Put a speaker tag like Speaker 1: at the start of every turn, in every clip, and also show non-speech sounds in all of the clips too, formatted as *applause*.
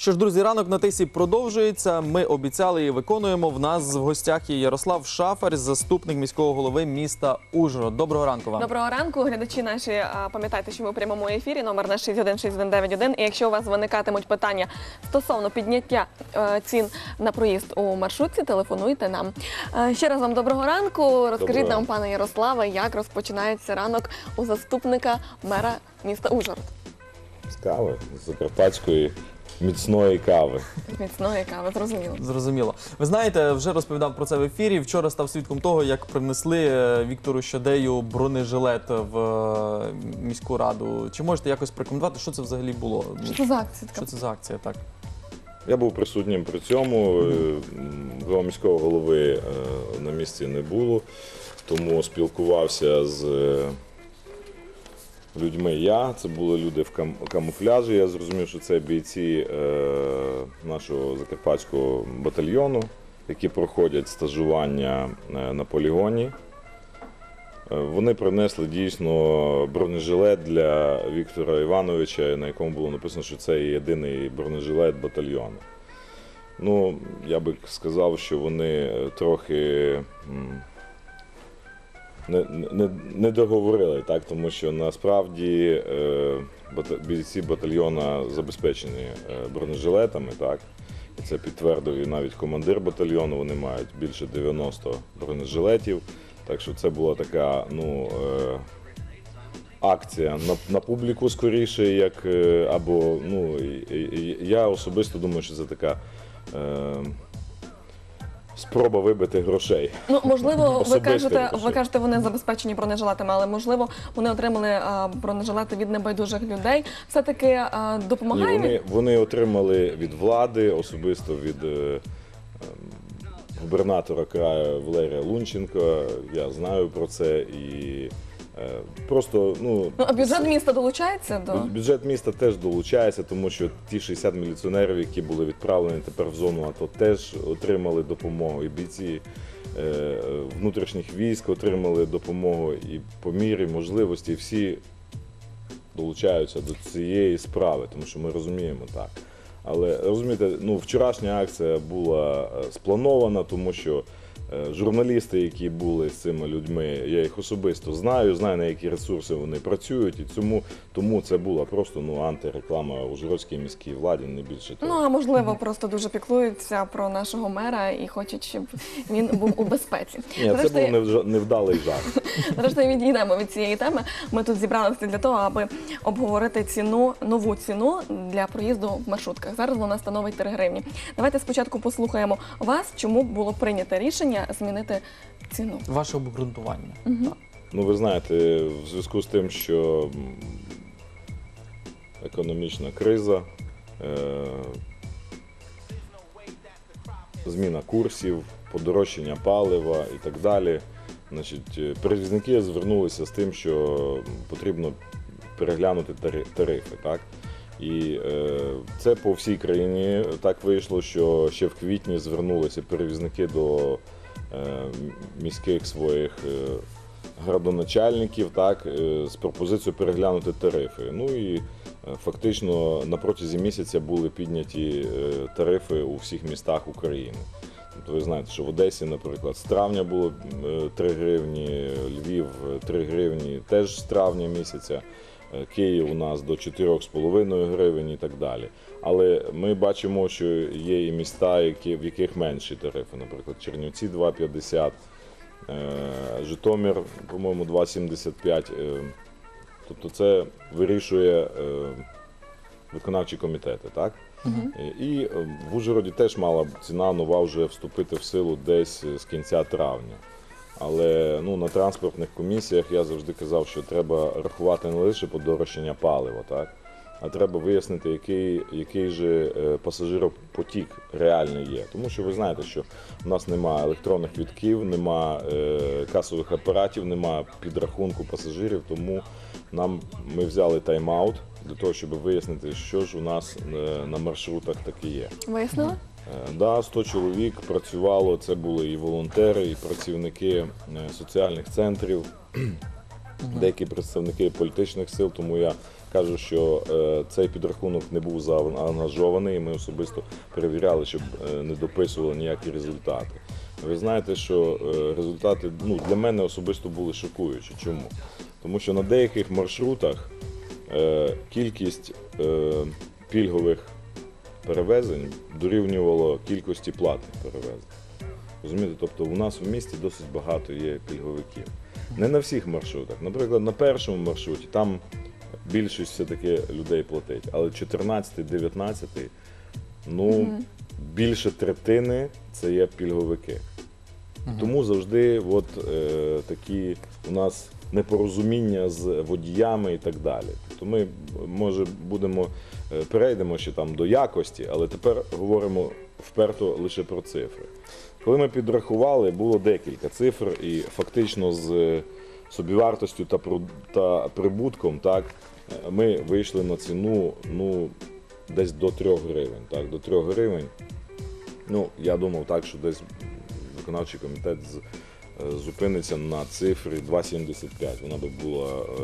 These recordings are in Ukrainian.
Speaker 1: Що ж, друзі, ранок на тисі продовжується. Ми обіцяли і виконуємо. В нас в гостях є Ярослав Шафар, заступник міського голови міста Ужгород. Доброго ранку вам.
Speaker 2: Доброго ранку, глядачі наші. Пам'ятайте, що ми у прямому ефірі. Номер наш 616191. І якщо у вас виникатимуть питання стосовно підняття е, цін на проїзд у маршрутці, телефонуйте нам. Е, Ще раз вам доброго ранку. Розкажіть
Speaker 3: Доброго
Speaker 2: нам, пане Ярославе, як розпочинається ранок у заступника мера міста Ужгород.
Speaker 3: З кави, з закарпатської міцної кави.
Speaker 2: Міцної кави, зрозуміло.
Speaker 1: Зрозуміло. Ви знаєте, вже розповідав про це в ефірі. Вчора став свідком того, як принесли е, Віктору Щадею бронежилет в е, міську раду. Чи можете якось прокоментувати, що це взагалі було?
Speaker 2: Що це за акція?
Speaker 1: Що
Speaker 2: така?
Speaker 1: це за акція? Так.
Speaker 3: Я був присутнім при цьому. е, міського голови е, на місці не було, тому спілкувався з е, людьми я. Це були люди в кам- камуфляжі. Я зрозумів, що це бійці е, нашого закарпатського батальйону, які проходять стажування е, на полігоні. Е, Вони принесли дійсно бронежилет для Віктора Івановича, на якому було написано, що це єдиний бронежилет батальйону. Ну, я би сказав, що вони трохи не, не, не договорили, так? тому що насправді е, бійці батальйона забезпечені е, бронежилетами, так? І це підтвердив і навіть командир батальйону. Вони мають більше 90 бронежилетів. Так що це була така ну, е, акція на, на публіку скоріше, як е, або ну, я особисто думаю, що це така. Е, Спроба вибити грошей.
Speaker 2: Ну можливо, ви
Speaker 3: кажете,
Speaker 2: кажете, ви кажете, вони забезпечені бронежилетами, але можливо вони отримали а, бронежилети від небайдужих людей. Все таки а,
Speaker 3: Ні,
Speaker 2: допомагає він?
Speaker 3: вони, вони отримали від влади, особисто від е, ем, губернатора краю Валерія Лунченка. Я знаю про це і е, просто ну.
Speaker 2: Ну а бюджет міста долучається до
Speaker 3: Бюджет міста теж долучається, тому що ті 60 міліціонерів, які були відправлені тепер в зону АТО, теж отримали допомогу. І бійці е, внутрішніх військ отримали допомогу і по мірі можливості всі долучаються до цієї справи, тому що ми розуміємо так. Але розумієте, ну вчорашня акція була е, спланована, тому що е, журналісти, які були з цими людьми, я їх особисто знаю, знаю на які ресурси вони працюють, і цьому тому це була просто ну антиреклама Ужгородській міській владі, не більше
Speaker 2: ну а можливо просто дуже піклуються про нашого мера і хочуть, щоб він був у безпеці. *laughs*
Speaker 3: Ні, це
Speaker 2: Зрештою,
Speaker 3: був невдалий жарт. *laughs*
Speaker 2: Зрештою, відійдемо від цієї теми. Ми тут зібралися для того, аби обговорити ціну, нову ціну для проїзду в маршрутках. Зараз вона становить 3 гривні. Давайте спочатку послухаємо вас, чому було прийнято рішення змінити ціну.
Speaker 1: Ваше обґрунтування. Так.
Speaker 3: Ну, ви знаєте, в зв'язку з тим, що м, економічна криза, е, зміна курсів, подорожчання палива і так далі. Значить, е, перевізники звернулися з тим, що потрібно переглянути тари- тарифи. Так? І е, це по всій країні так вийшло, що ще в квітні звернулися перевізники до міських своїх е, градоначальників так, е, з пропозицією переглянути тарифи. Ну і е, фактично на протязі місяця були підняті е, тарифи у всіх містах України. Тобто ви знаєте, що в Одесі, наприклад, з травня було е, 3 гривні, Львів е, 3 гривні теж з травня місяця. Е, Київ у нас до 4,5 гривень і так далі. Але ми бачимо, що є і міста, які, в яких менші тарифи, наприклад, Чернівці 2,50, е, Житомир, по-моєму, 2,75. е, Тобто це вирішує виконавчі комітети, так? Е, І в Ужгороді теж мала ціна нова вже вступити в силу десь з кінця травня. Але ну, на транспортних комісіях я завжди казав, що треба рахувати не лише подорожчання палива, так? а треба вияснити, який, який же е, пасажиропотік реальний є. Тому що ви знаєте, що в нас немає електронних квітків, немає е, касових апаратів, немає підрахунку пасажирів, тому нам ми взяли тайм-аут для того, щоб вияснити, що ж у нас е, на маршрутах таке є.
Speaker 2: Вияснили?
Speaker 3: Е, Да, 100 чоловік працювало. Це були і волонтери, і працівники е, соціальних центрів, деякі представники політичних сил. Тому я Кажу, що е, цей підрахунок не був заангажований, і ми особисто перевіряли, щоб не дописували ніякі результати. Ви знаєте, що результати ну, для мене особисто були шокуючі. Чому? Тому що на деяких маршрутах кількість пільгових перевезень дорівнювало кількості платних перевезень. Розумієте, тобто у нас в місті досить багато є пільговиків. Не на всіх маршрутах. Наприклад, на першому маршруті там більшість все-таки людей платить, але 14, 19, ну більше третини це є пільговики. Тому завжди от, е, такі у нас непорозуміння з водіями і так далі. Тобто ми, може, будемо е, перейдемо ще там до якості, але тепер говоримо вперто лише про цифри. Коли ми підрахували, було декілька цифр, і фактично з е, собівартостю та, та прибутком, так, е, ми вийшли на ціну ну, десь до 3 гривень. Так, до 3 гривень. Ну, я думав так, що десь виконавчий комітет з, зупиниться на цифрі 2,75. Вона би була е,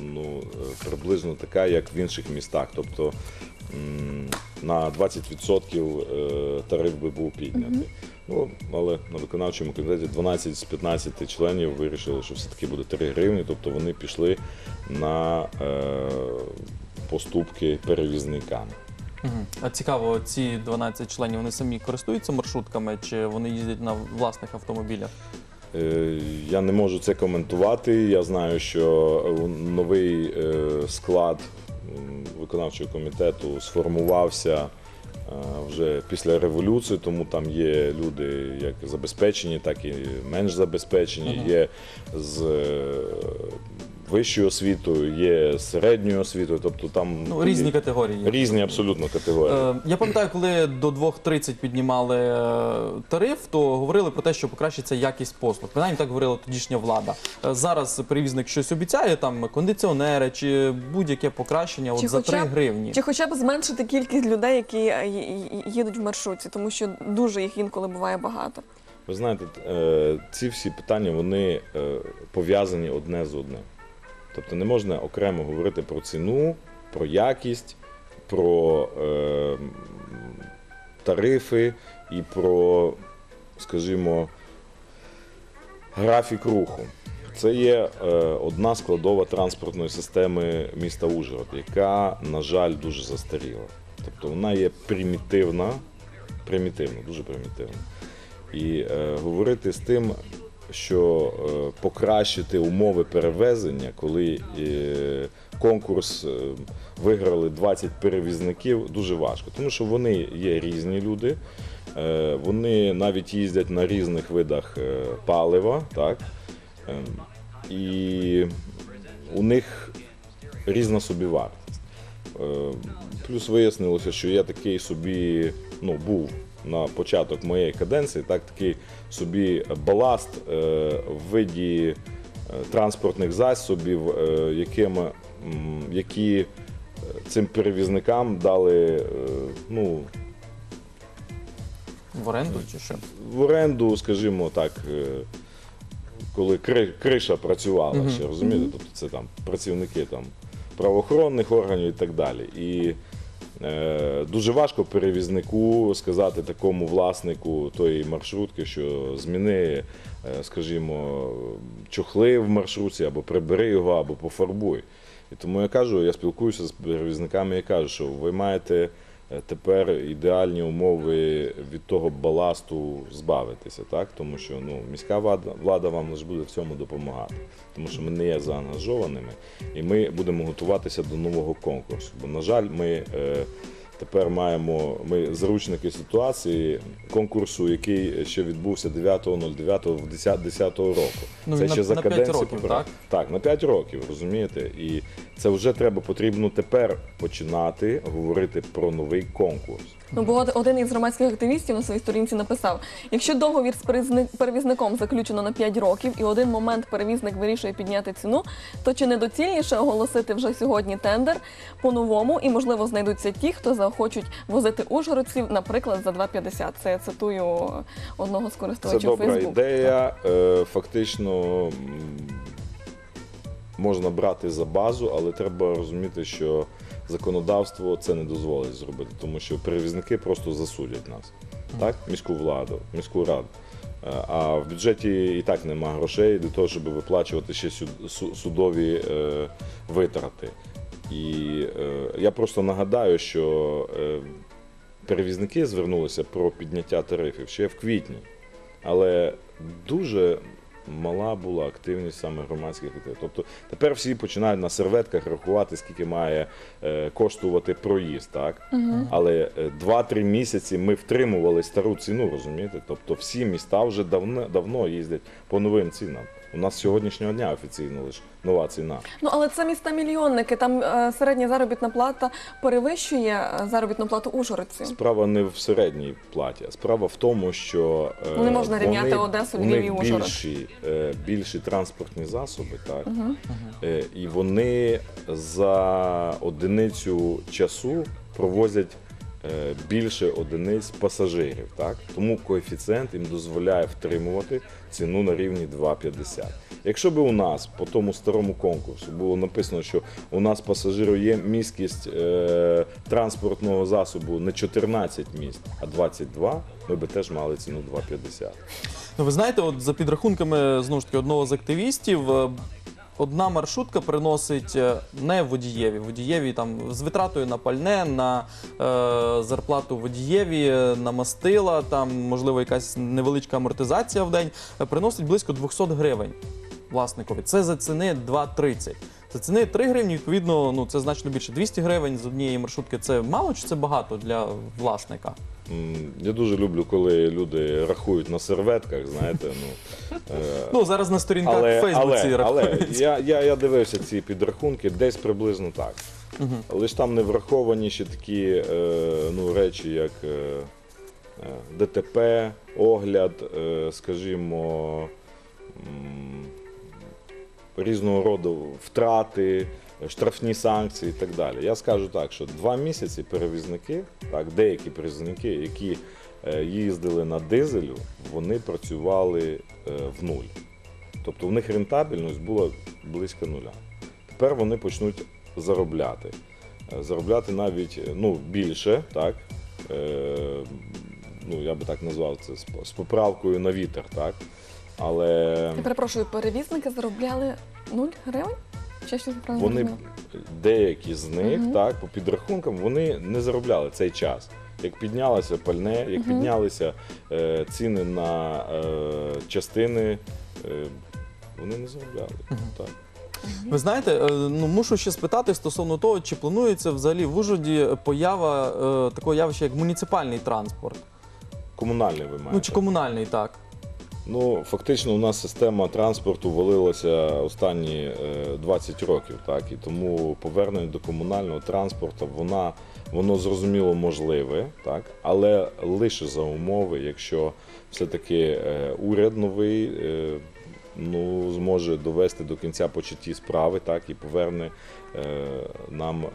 Speaker 3: ну, е, приблизно така, як в інших містах. Тобто на 20% е, тариф би був піднятий. Ну, але на виконавчому комітеті 12 з 15 членів вирішили, що все-таки буде 3 гривні, тобто вони пішли на е, поступки перевізникам.
Speaker 1: А цікаво, ці 12 членів вони самі користуються маршрутками чи вони їздять на власних автомобілях?
Speaker 3: Е, Я не можу це коментувати. Я знаю, що новий е, склад виконавчого комітету сформувався е, вже після революції, тому там є люди як забезпечені, так і менш забезпечені. Є з вищою освітою, є середньою освітою, тобто там
Speaker 1: Ну, різні категорії. є.
Speaker 3: різні абсолютно категорії.
Speaker 1: Е, Я пам'ятаю, коли до 2.30 піднімали е, тариф, то говорили про те, що покращиться якість послуг. Принаймні так говорила тодішня влада. Е, Зараз перевізник щось обіцяє, там кондиціонери чи будь-яке покращення от
Speaker 2: Чи
Speaker 1: за 3
Speaker 2: хоча б-
Speaker 1: гривні.
Speaker 2: Чи хоча б зменшити кількість людей, які е, ї- ї- їдуть в маршрутці, тому що дуже їх інколи буває багато.
Speaker 3: Ви знаєте, е, ці всі питання вони е, пов'язані одне з одним. Тобто не можна окремо говорити про ціну, про якість, про е, тарифи і про, скажімо, графік руху. Це є е, одна складова транспортної системи міста Ужгород, яка, на жаль, дуже застаріла. Тобто вона є примітивна, примітивна, дуже примітивна. І е, говорити з тим, що е, покращити умови перевезення, коли е, конкурс е, виграли 20 перевізників, дуже важко. Тому що вони є різні люди, вони навіть їздять на різних видах палива, так? Ем, і у них різна собівартість. Е, Плюс вияснилося, що я такий собі ну, був на початок моєї каденції, так такий собі баласт е, в виді е, транспортних засобів, е, якими, м, які цим перевізникам дали ну,
Speaker 1: В оренду чи що?
Speaker 3: в оренду, скажімо так, коли криша працювала
Speaker 1: Мгм.
Speaker 3: ще, розумієте? Тобто це там працівники там, правоохоронних органів і так далі. І дуже важко перевізнику сказати такому власнику тої маршрутки, що зміни, е, скажімо, чохли в маршрутці, або прибери його, або пофарбуй. І тому я кажу, я спілкуюся з перевізниками і кажу, що ви маєте е, тепер ідеальні умови від того баласту збавитися, так? Тому що ну, міська влада, влада вам лише буде в цьому допомагати, тому що ми не є заангажованими, і ми будемо готуватися до нового конкурсу. Бо, на жаль, ми е, тепер маємо ми заручники ситуації конкурсу, який ще відбувся 9.09.10 року.
Speaker 1: Ну,
Speaker 3: Це
Speaker 1: він
Speaker 3: ще
Speaker 1: на-
Speaker 3: за
Speaker 1: на п'ять
Speaker 3: каденції
Speaker 1: років, так?
Speaker 3: Так, на 5 років, розумієте? І це вже треба потрібно тепер починати говорити про новий конкурс.
Speaker 2: Ну, бо один із громадських активістів на своїй сторінці написав: якщо договір з перевізни- перевізником заключено на 5 років і в один момент перевізник вирішує підняти ціну, то чи недоцільніше оголосити вже сьогодні тендер по-новому і, можливо, знайдуться ті, хто захочуть возити ужгородців, наприклад, за 2,50. Це я цитую одного з
Speaker 3: Це
Speaker 2: користувачів
Speaker 3: добра
Speaker 2: Фейсбук.
Speaker 3: ідея. Е, Фактично, можна брати за базу, але треба розуміти, що законодавство це не дозволить зробити, тому що перевізники просто засудять нас, так? міську владу, міську раду. Е, А в бюджеті і так нема грошей для того, щоб виплачувати ще судові е, витрати. І е, я просто нагадаю, що е, перевізники звернулися про підняття тарифів ще в квітні, але дуже мала була активність саме громадських активів. Тобто тепер всі починають на серветках рахувати, скільки має е, коштувати проїзд, так? Але е, 2-3 місяці ми втримували стару ціну, розумієте? Тобто всі міста вже давно, давно їздять по новим цінам. У нас сьогоднішнього дня офіційно лише нова ціна.
Speaker 2: Ну але це міста мільйонники. Там е, середня заробітна плата перевищує е, заробітну плату ужгородців.
Speaker 3: Справа не в середній платі, а справа в тому, що е,
Speaker 2: Ну, не можна рівняти Одесу,
Speaker 3: у
Speaker 2: Львів
Speaker 3: них
Speaker 2: і Ужгород.
Speaker 3: більші, е, більші транспортні засоби, так е, і вони за одиницю часу провозять. Е, Більше одиниць пасажирів, так тому коефіцієнт їм дозволяє втримувати ціну на рівні 2,50. Якщо б у нас по тому старому конкурсу було написано, що у нас пасажирів є міськість е, транспортного засобу не 14 міст, а 22, ми би теж мали ціну 2,50.
Speaker 1: Ну, ви знаєте, от за підрахунками знову ж таки одного з активістів. Одна маршрутка приносить е, не водієві, водієві там з витратою на пальне, на е, зарплату водієві, е, на мастила, там можливо якась невеличка амортизація в день, е, приносить близько 200 гривень власникові. Це за ціни 2,30. За ціни 3 гривні, відповідно, ну це значно більше. 200 гривень з однієї маршрутки це мало чи це багато для власника?
Speaker 3: Я дуже люблю, коли люди рахують на серветках, знаєте, ну. е,
Speaker 1: Ну зараз на сторінках
Speaker 3: але,
Speaker 1: в Фейсбуці
Speaker 3: але, але
Speaker 1: рахується.
Speaker 3: я, я, я дивився ці підрахунки, десь приблизно так.
Speaker 1: Мгм.
Speaker 3: Ж там не враховані ще такі е, ну, речі, як е, е, ДТП, огляд, е, скажімо, м, різного роду втрати, штрафні санкції і так далі. Я скажу так, що два місяці перевізники, так, деякі перевізники, які е, їздили на дизелю, вони працювали е, в нуль. Тобто в них рентабельність була близько нуля. Тепер вони почнуть заробляти. Е, Заробляти навіть ну, більше, так? Ну, я би так назвав це з поправкою на вітер, так? Але
Speaker 2: Я перепрошую, перевізники заробляли 0 гривень? Чи я щось
Speaker 3: вони деякі з них,
Speaker 2: Мгм.
Speaker 3: так, по підрахункам, вони не заробляли цей час. Як піднялося пальне, як
Speaker 2: Мгм.
Speaker 3: піднялися е, ціни на е, частини, е, вони не заробляли. Так.
Speaker 1: Ви знаєте, е, ну мушу ще спитати стосовно того, чи планується взагалі в Ужгороді поява е, такого явища, як муніципальний транспорт.
Speaker 3: Комунальний ви маєте.
Speaker 1: Ну чи комунальний, так.
Speaker 3: Ну, фактично, у нас система транспорту валилася останні е, 20 років, так? І тому повернення до комунального транспорту, вона воно зрозуміло можливе, так, але лише за умови, якщо все-таки е, уряд новий. Е, Ну, зможе довести до кінця початті справи, так? І поверне е, нам е,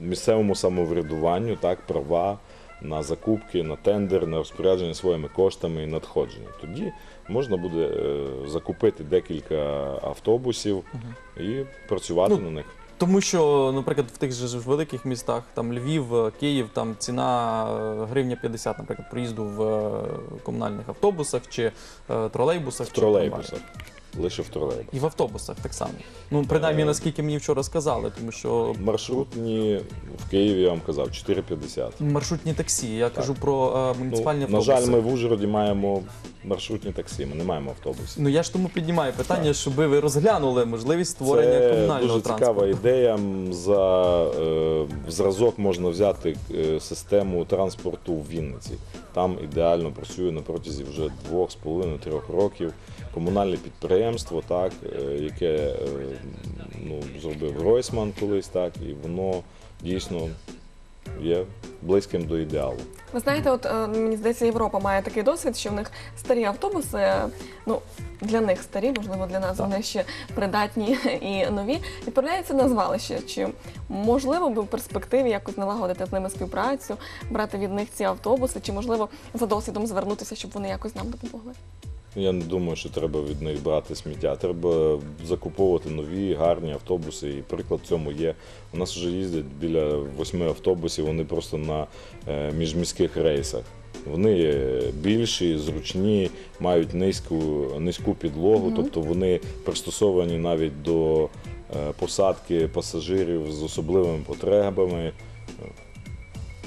Speaker 3: місцевому самоврядуванню так? Права на закупки, на тендер, на розпорядження своїми коштами і надходження. Тоді можна буде е, закупити декілька автобусів і працювати
Speaker 1: Ну,
Speaker 3: на них.
Speaker 1: Тому що, наприклад, в тих же великих містах, там Львів, е, Київ, там ціна е, гривня 50, наприклад, проїзду в комунальних автобусах чи тролейбусах.
Speaker 3: В
Speaker 1: чи
Speaker 3: тролейбусах. Лише в тролейбусах.
Speaker 1: І в автобусах так само. Ну, принаймні,
Speaker 3: Е.
Speaker 1: наскільки мені вчора сказали, тому що
Speaker 3: Маршрутні в Києві, я вам казав, 4,50.
Speaker 1: маршрутні таксі. Я кажу про е, муніципальні
Speaker 3: Ну, на
Speaker 1: автобуси.
Speaker 3: жаль, ми в Ужгороді маємо маршрутні таксі, ми не маємо автобусів.
Speaker 1: Ну я ж тому піднімаю питання, щоб ви розглянули можливість створення
Speaker 3: Це
Speaker 1: комунального
Speaker 3: дуже
Speaker 1: транспорту.
Speaker 3: цікава ідея. М, За е, в зразок можна взяти е, систему транспорту в Вінниці. Там ідеально працює на протязі вже двох з половиною трьох років. Комунальне підприємство, так, е, яке е, ну, зробив Гройсман колись, так, і воно дійсно є близьким до ідеалу.
Speaker 2: Ви знаєте, от е, мені здається, Європа має такий досвід, що в них старі автобуси, ну для них старі, можливо, для нас
Speaker 1: Так.
Speaker 2: вони ще придатні *laughs* і нові, відправляються на звалище. Чи можливо би в перспективі якось налагодити з ними співпрацю, брати від них ці автобуси, чи можливо за досвідом звернутися, щоб вони якось нам допомогли?
Speaker 3: Я не думаю, що треба від них брати сміття. Треба закуповувати нові гарні автобуси. І приклад цьому є. У нас вже їздять біля восьми автобусів, вони просто на е, міжміських рейсах. Вони більші, зручні, мають низьку, низьку підлогу, тобто вони пристосовані навіть до е, посадки пасажирів з особливими потребами.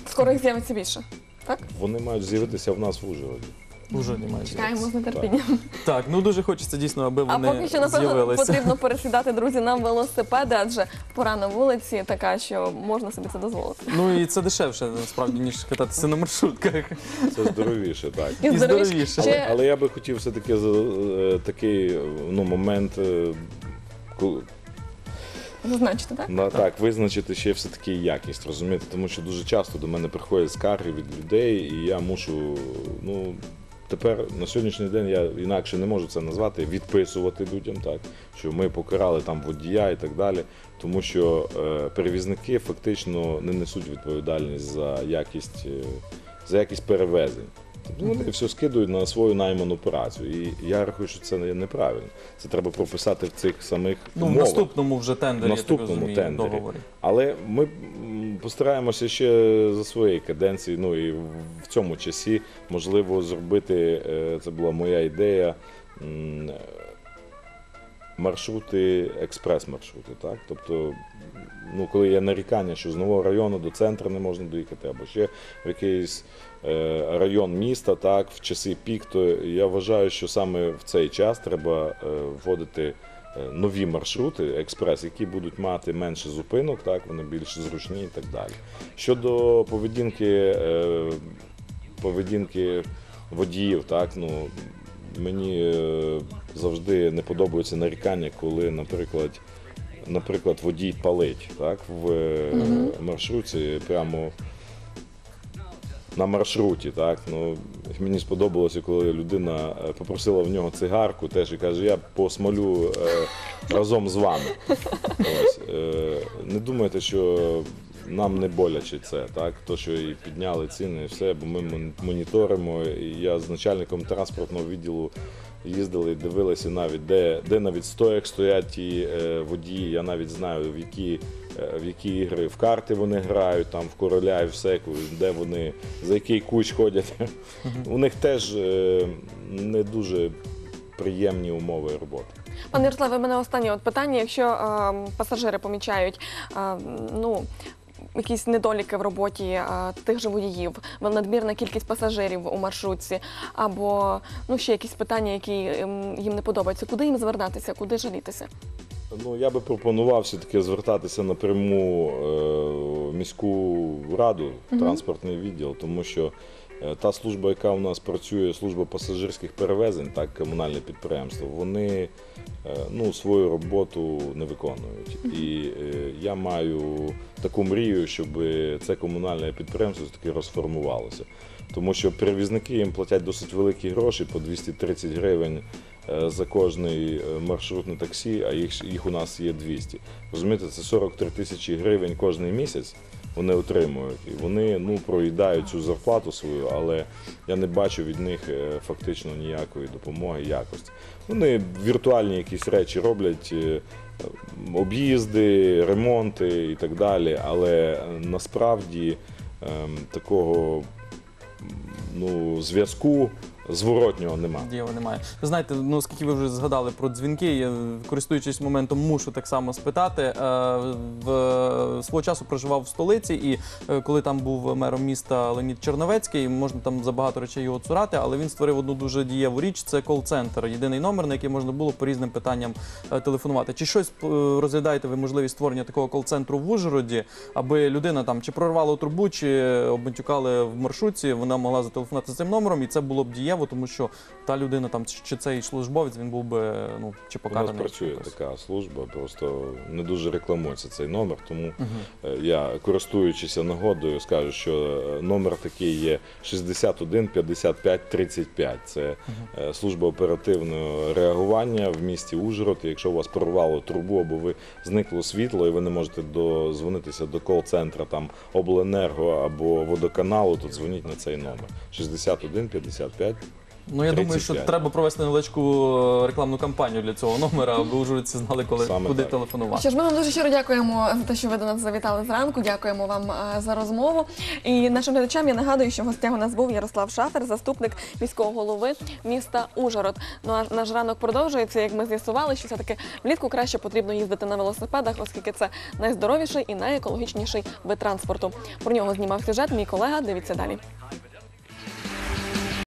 Speaker 2: Скоро їх з'явиться більше. Так?
Speaker 3: Вони мають з'явитися в нас в Ужгороді.
Speaker 1: Уже немає.
Speaker 2: Чекаємо з нетерпінням.
Speaker 1: Так, ну дуже хочеться дійсно, аби
Speaker 2: А
Speaker 1: вони
Speaker 2: поки що, напевно,
Speaker 1: з'явилися.
Speaker 2: потрібно *laughs* пересідати, друзі, на велосипеди, адже пора на вулиці така, що можна собі це дозволити.
Speaker 1: Ну і це дешевше насправді, ніж кататися на маршрутках.
Speaker 3: Це здоровіше, так.
Speaker 2: І, здоровіше.
Speaker 1: здоровіше.
Speaker 3: Але,
Speaker 2: Ще-
Speaker 3: але я би хотів все-таки за- е, такий ну, момент е, коли-
Speaker 2: Зазначити, так?
Speaker 3: на, так, визначити ще все-таки якість, розумієте? Тому що дуже часто до мене приходять скарги від людей, і я мушу, ну. Тепер на сьогоднішній день я інакше не можу це назвати, відписувати людям, так що ми покарали там водія і так далі. Тому що е, перевізники фактично не несуть відповідальність за якість, е, за якість перевезень. Тобто вони все скидують на свою найману працю. І я рахую, що це неправильно. Це треба прописати в цих самих
Speaker 1: Ну, в
Speaker 3: умовах.
Speaker 1: наступному вже тендері,
Speaker 3: В
Speaker 1: я так
Speaker 3: наступному
Speaker 1: розумію,
Speaker 3: тендері.
Speaker 1: договорі.
Speaker 3: Але ми м, постараємося ще за своєї каденції, ну і в цьому часі можливо зробити, е, це була моя ідея. м, Маршрути, експрес-маршрути, так? Тобто, ну, коли є нарікання, що з нового району до центру не можна доїхати, або ще в якийсь е, район міста, так, в часи пік, то я вважаю, що саме в цей час треба е, вводити е, нові маршрути, експрес, які будуть мати менше зупинок, так, вони більш зручні і так далі. Щодо поведінки, е, поведінки водіїв, так, ну, мені е, завжди не подобаються нарікання, коли, наприклад, наприклад, водій палить так, в е, маршруті прямо на маршруті. Так? Ну, мені сподобалося, коли людина е, попросила в нього цигарку теж і каже, я посмолю разом з вами. Ось, не думайте, що нам не боляче це, так? То, що і підняли ціни, і все, бо ми мон- моніторимо. І я з начальником транспортного відділу їздили і дивилися навіть, де, де на відстоях стоять ті е, водії. Я навіть знаю, в які, е, в які ігри в карти вони грають, там в короля і все, де вони, за який куч ходять. У них теж е, не дуже приємні умови роботи.
Speaker 2: Пане Ярославе, у мене останнє от питання. Якщо е, пасажири помічають е, ну, якісь недоліки в роботі а, тих же водіїв, надмірна кількість пасажирів у маршрутці, або ну, ще якісь питання, які ем, їм не подобаються, куди їм звертатися, куди жалітися?
Speaker 3: Ну, я би пропонував все-таки звертатися напряму е, в міську раду, транспортний відділ, тому що та служба, яка у нас працює, служба пасажирських перевезень, так, комунальне підприємство, вони е, ну, свою роботу не виконують. І е, я маю таку мрію, щоб це комунальне підприємство таки розформувалося. Тому що перевізники їм платять досить великі гроші по 230 гривень е, за кожний е, маршрутне таксі, а їх, їх у нас є 200. Розумієте, це 43 тисячі гривень кожен місяць вони отримують. І вони ну, проїдають цю зарплату свою, але я не бачу від них е, фактично ніякої допомоги, якості. Вони віртуальні якісь речі роблять. е, Об'їзди, ремонти і так далі, але е, насправді ем, такого ну, зв'язку зворотнього немає.
Speaker 1: Дієва немає. Ви знаєте, ну оскільки ви вже згадали про дзвінки, я користуючись моментом, мушу так само спитати. Е, В свого часу проживав в столиці, і е, коли там був мером міста Леонід Черновецький, можна там за багато речей його цурати, але він створив одну дуже дієву річ. Це кол-центр, єдиний номер, на який можна було по різним питанням е, телефонувати. Чи щось е, розглядаєте ви можливість створення такого кол-центру в Ужгороді, аби людина там чи прорвала трубу, чи обматюкали в маршрутці, вона могла зателефонувати цим номером, і це було б дієво, тому що та людина там чи цей службовець він був би ну чи
Speaker 3: У нас працює
Speaker 1: якось.
Speaker 3: така служба, просто не дуже рекламується цей номер. Тому е, я, користуючися нагодою, скажу, що е, номер такий є 61 55 35. Це е, служба оперативного реагування в місті Ужгород. І Якщо у вас прорвало трубу або ви зникло світло, і ви не можете дозвонитися до кол-центра там обленерго або водоканалу, то дзвоніть на цей номер 61 55
Speaker 1: Ну я думаю, що
Speaker 3: 35.
Speaker 1: треба провести невеличку е, рекламну кампанію для цього номера, аби ужгородці знали, коли
Speaker 3: Саме
Speaker 1: куди
Speaker 3: так.
Speaker 1: телефонувати.
Speaker 2: Що ж, ми вам дуже щиро дякуємо за те, що ви до нас завітали зранку. Дякуємо вам е, за розмову. І нашим глядачам я нагадую, що в гостях у нас був Ярослав Шафер, заступник міського голови міста Ужгород. Ну а наш ранок продовжується. Як ми з'ясували, що все таки влітку краще потрібно їздити на велосипедах, оскільки це найздоровіший і найекологічніший вид транспорту. Про нього знімав сюжет мій колега. Дивіться далі.